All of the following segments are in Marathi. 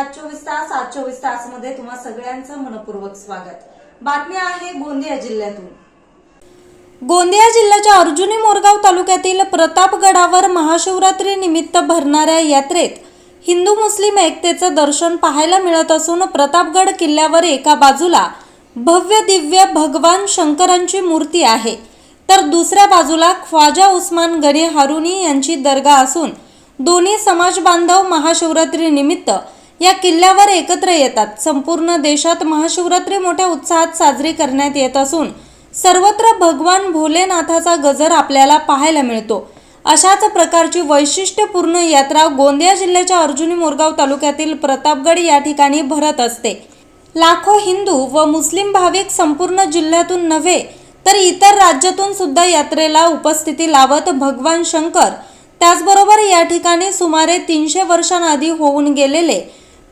आज चोवीस तास आज चोवीस तासमध्ये तुम्हा सगळ्यांचं मनपूर्वक स्वागत. बातमी आहे गोंदिया जिल्ह्यातून. गोंदिया जिल्ह्याच्या अर्जुनी मोरगाव तालुक्यातील प्रतापगडावर महाशिवरात्री निमित्त भरणाऱ्या यात्रेत हिंदू मुस्लिम एकतेचं दर्शन पाहायला मिळत असून प्रतापगड किल्ल्यावर एका बाजूला भव्य दिव्य भगवान शंकरांची मूर्ती आहे. तर दुसऱ्या बाजूला ख्वाजा उस्मान गणी हारुनी यांची दर्गा असून दोन्ही समाज बांधव महाशिवरात्री निमित्त या किल्ल्यावर एकत्र येतात. संपूर्ण देशात महाशिवरात्री मोठ्या उत्साहात साजरी करण्यात येत असून सर्वत्र भगवान भोलेनाथाचा गजर आपल्याला पाहायला मिळतो. अशाच प्रकारची वैशिष्ट्यपूर्ण यात्रा गोंदिया जिल्ह्याच्या अर्जुनी मोरगाव तालुक्यातील प्रतापगड या ठिकाणी भरत असते. लाखो हिंदू व मुस्लिम भाविक संपूर्ण जिल्ह्यातून नव्हे तर इतर राज्यातून सुद्धा यात्रेला उपस्थिती लावत भगवान शंकर त्याचबरोबर या ठिकाणी सुमारे तीनशे वर्षांआधी होऊन गेलेले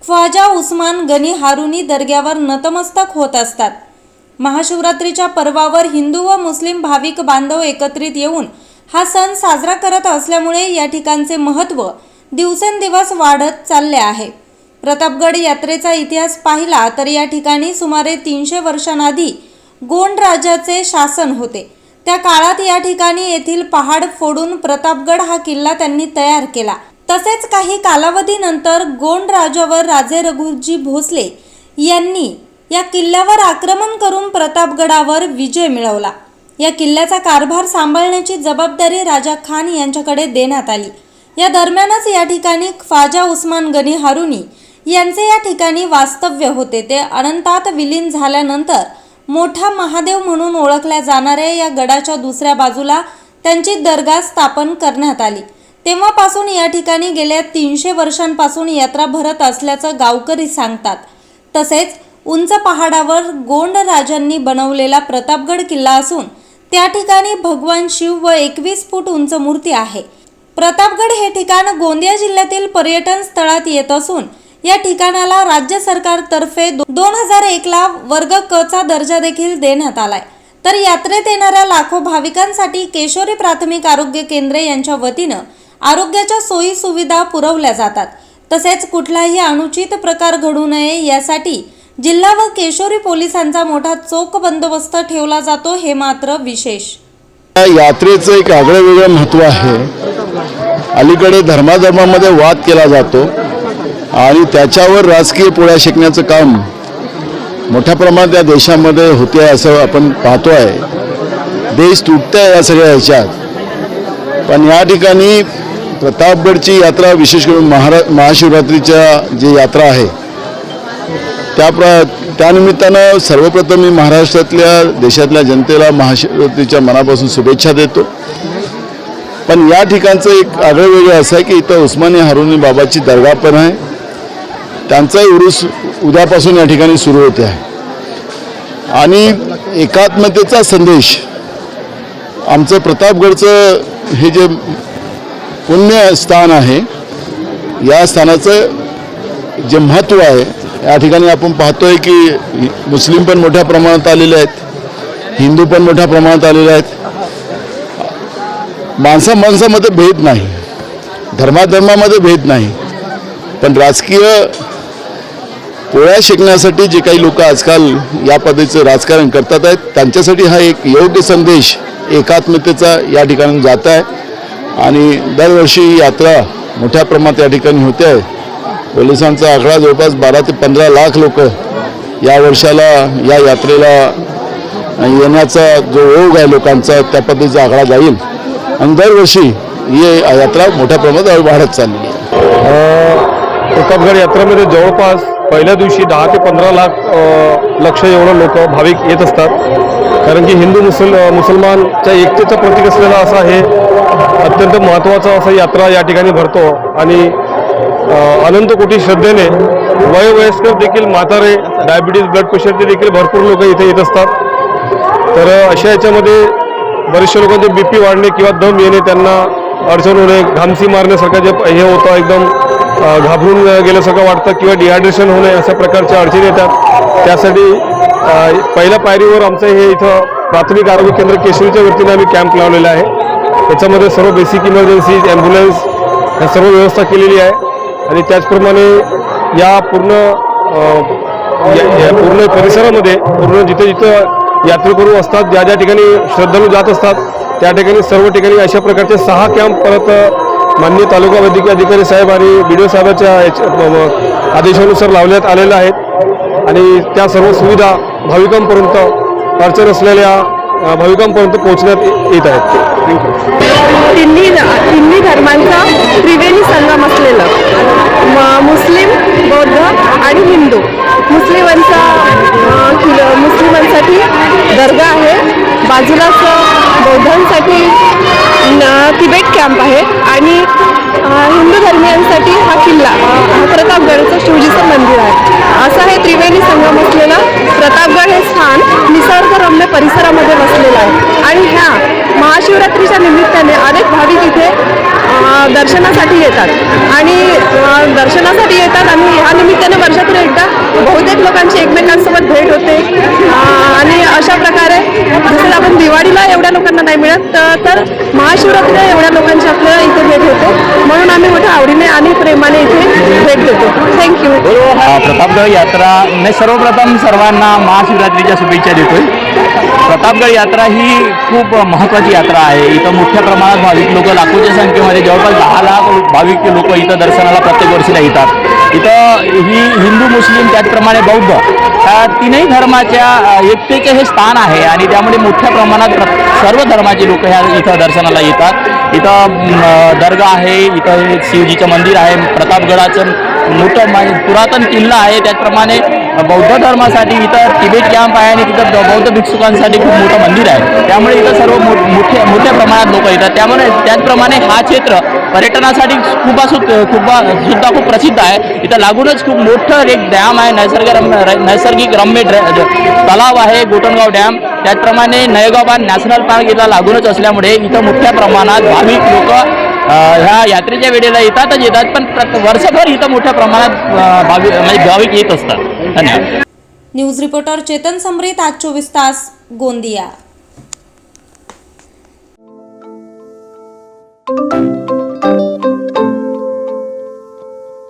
ख्वाजा उस्मान गनी हारुनी दर्ग्यावर नतमस्तक होत असतात. महाशिवरात्रीच्या पर्वावर हिंदू व मुस्लिम भाविक बांधव एकत्रित येऊन हा सण साजरा करत असल्यामुळे या ठिकाणचे महत्त्व दिवसेंदिवस वाढत चालले आहे. प्रतापगड यात्रेचा इतिहास पाहिला तर या ठिकाणी सुमारे तीनशे वर्षांआधी गोंड राजाचे शासन होते. त्या काळात या ठिकाणी येथील पहाड फोडून प्रतापगड हा किल्ला त्यांनी तयार केला. तसेच काही कालावधीनंतर गोंड राजावर राजे रघुजी भोसले यांनी या किल्ल्यावर आक्रमण करून प्रतापगडावर विजय मिळवला. या किल्ल्याचा कारभार सांभाळण्याची जबाबदारी राजा खान यांच्याकडे देण्यात आली. या दरम्यानच या ठिकाणी ख्वाजा उस्मान गनी हारुनी यांचे या ठिकाणी वास्तव्य होते. ते अनंतात विलीन झाल्यानंतर मोठा महादेव म्हणून ओळखल्या जाणाऱ्या या गडाच्या दुसऱ्या बाजूला त्यांची दर्गा स्थापन करण्यात आली. तेव्हापासून या ठिकाणी गेल्या तीनशे वर्षांपासून यात्रा भरत असल्याचं गावकरी सांगतात. तसेच उंच पहाडावर गोंड राजांनी बनवलेला प्रतापगड किल्ला असून त्या ठिकाणी भगवान शिव व एकवीस फूट उंच मूर्ती आहे. प्रतापगड हे ठिकाण गोंदिया जिल्ह्यातील पर्यटन स्थळात येत असून या ठिकाणाला राज्य सरकारतर्फे दोन हजार एकला वर्ग क चा दर्जा देखील देण्यात आलाय. तर यात्रेत येणाऱ्या लाखो भाविकांसाठी केशोरी प्राथमिक आरोग्य केंद्रे यांच्या वतीनं आरोग्याच्या सोयी सुविधा पुरवल्या जातात. तसेच कुठलाही अनुचित प्रकार घडू नये यासाठी जिल्हा व केशोरी पोलिसांचा मोठा चोख बंदोबस्त ठेवला जातो हे मात्र विशेष. यात्रेचं एक आगळं वेगळं महत्त्व आहे. अलीकडे धर्माधर्मामध्ये वाद केला जातो आणि त्याच्यावर राजकीय पोळ्या शिकण्याचं काम मोठ्या प्रमाणात या देशामध्ये होते असं आपण पाहतो आहे देश तुटतंय या सगळ्या ह्याच्यात. पण या ठिकाणी प्रतापगडची यात्रा विशेष करून महारा महाशिवरात्रीच्या जी यात्रा आहे त्या प्र त्यानिमित्तानं सर्वप्रथम मी महाराष्ट्रातल्या देशातल्या जनतेला महाशिवरात्रीच्या मनापासून शुभेच्छा देतो. पण या ठिकाणचं एक आगळं वेगळं असं आहे की इथं उस्मानी हारुनी बाबाची दर्गा पण आहे. त्यांचाही उरुस उद्यापासून या ठिकाणी सुरू होते आहे. आणि एकात्मतेचा संदेश आमचं प्रतापगडचं हे जे पुण्य स्थान आहे. या स्थानाचं जे महत्त्व आहे या ठिकाणी आपण पाहतोय की मुस्लिम पण मोठ्या प्रमाणात आलेले आहेत हिंदू पण मोठ्या प्रमाणात आलेले आहेत. माणसा माणसामध्ये भेद नाही धर्माधर्मामध्ये भेद नाही. पण राजकीय पोळ्या शिकण्यासाठी जे काही लोक आजकाल या पद्धतीचं राजकारण करतात आहेत त्यांच्यासाठी हा एक योग्य संदेश एकात्मतेचा या ठिकाणी जात आहे. आणि दरवर्षी ही यात्रा मोठ्या प्रमाणात या ठिकाणी होते आहे. पोलिसांचा आकडा जवळपास बारा ते पंधरा लाख लोक या वर्षाला या यात्रेला येण्याचा जो ओघ आहे लोकांचा त्या पद्धतीचा आकडा जाईल. आणि दरवर्षी ही यात्रा मोठ्या प्रमाणात वाढत चाललेली आहे. प्रतापगड यात्रेमध्ये जवळपास पहिल्या दिवशी दहा ते पंधरा लाख लक्ष एवढं लोक भाविक येत असतात. कारण की हिंदू मुसल मुसलमानच्या एकतेचं प्रतीक असलेला असा हे अत्यंत महत्त्वाचा असा यात्रा या ठिकाणी भरतो. आणि अनंत कोटी श्रद्धेने वयोवयस्कर देखील म्हातारे डायबिटीज ब्लड प्रेशरचे देखील भरपूर लोक इथे येत असतात. तर अशा याच्यामध्ये बरेचशा लोकांचे बी पी वाढणे किंवा दम येणे त्यांना अडचण होणे घामसी मारण्यासारखं जे हे होतं एकदम घाबरून गेल्यासारखं वाटतं किंवा डिहायड्रेशन होणे अशा प्रकारच्या अडचणी येतात. त्यासाठी पहिल्या पायरीवर आमचं हे इथं प्राथमिक आरोग्य केंद्र केशरीच्या वतीनं आम्ही कॅम्प लावलेला आहे. त्याच्यामध्ये सर्व बेसिक इमर्जन्सी ॲम्ब्युलन्स ह्या सर्व व्यवस्था केलेली आहे. आणि त्याचप्रमाणे या पूर्ण या- या पूर्ण परिसरामध्ये पूर्ण जिथे जिथं यात्रेकरू असतात ज्या ज्या ठिकाणी श्रद्धाळू जात असतात त्या ठिकाणी सर्व ठिकाणी अशा प्रकारचे सहा कॅम्प परत माननीय तालुका वैद्यकीय अधिकारी साहेब आणि बी डी ओ साहेबाच्या आदेशानुसार लावण्यात आलेल्या आहेत. आणि त्या सर्व सुविधा भाविकांपर्यंत अडचण असलेल्या भाविकांपर्यंत पोहोचण्यात येत आहेत. तिन्ही तिन्ही धर्मांचा त्रिवेणी संगम असलेलं मुस्लिम बौद्ध आणि हिंदू. मुस्लिमांचा मुस्लिमांसाठी दर्गा आहे. बाजूलाच बौद्धांसाठी न- तिबेट कॅम्प आहे आणि हिंदू धर्मियांसाठी हा किल्ला हा प्रतापगडचं शिवजीचं मंदिर आहे. असं हे त्रिवेणी संगम असलेलं प्रतापगड हे स्थान निसर्गरम्य परिसरामध्ये वसलेलं आहे. आणि ह्या महाशिवरात्रीच्या निमित्ताने अनेक भाविक इथे दर्शनासाठी येतात. आणि दर्शनासाठी येतात आणि ह्या निमित्ताने वर्षातून एकदा बहुतेक लोकांची एकमेकांसोबत भेट होते. आणि अशा प्रकारे जसं आपण दिवाळीला एवढ्या लोकांना नाही मिळत तर महाशिवरात्रीला एवढ्या लोकांची आपल्याला इथे भेट होते. म्हणून आम्ही मोठ्या आवडीने आणि प्रेमाने इथे भेट देतो थँक्यू प्रतापगड यात्रा मी सर्वप्रथम सर्वांना महाशिवरात्रीच्या शुभेच्छा देतोय. प्रतापगड यात्रा ही खूप महत्त्वाची यात्रा आहे. इथं मोठ्या प्रमाणात भाविक लोक लाखोच्या संख्येमध्ये जवळपास दहा लाख भाविक लोक इथं दर्शनाला प्रत्येक वर्षीला येतात. इथं ही हिंदू मुस्लिम त्याचप्रमाणे बौद्ध तीनही धर्माच्या एकतेचे हे स्थान आहे. आणि त्यामुळे मोठ्या प्रमाणात सर्व धर्माचे लोक ह्या इथं दर्शनाला येतात. इथं दर्गा आहे इथं हे शिवजीचं मंदिर आहे प्रतापगडाचं मोठं म्हणजे पुरातन किल्ला आहे. त्याचप्रमाणे बौद्ध धर्मासाठी इथं तिबेट कॅम्प आहे आणि तिथं बौद्ध भिक्षुकांसाठी खूप मोठं मंदिर आहे. त्यामुळे इथं सर्व मो मोठ्या मोठ्या प्रमाणात लोक येतात. त्यामुळे त्याचप्रमाणे हा क्षेत्र पर्यटनासाठी खूप असू खूप सुद्धा खूप प्रसिद्ध आहे. इथं लागूनच खूप मोठं एक डॅम आहे नैसर्गिक नैसर्गिक रम्य तलाव आहे गोटनगाव डॅम. त्याचप्रमाणे नयगाव बांध नॅशनल पार्क इथं लागूनच असल्यामुळे इथं मोठ्या प्रमाणात भाविक लोक ह्या यात्रेच्या वेळेला येतातच येतात. पण वर्षभर इथं मोठ्या प्रमाणात भावी भाविक म्हणजे भाविक येत असतात. धन्यवाद. न्यूज रिपोर्टर चेतन समरीत आज चोवीस तास गोंदिया.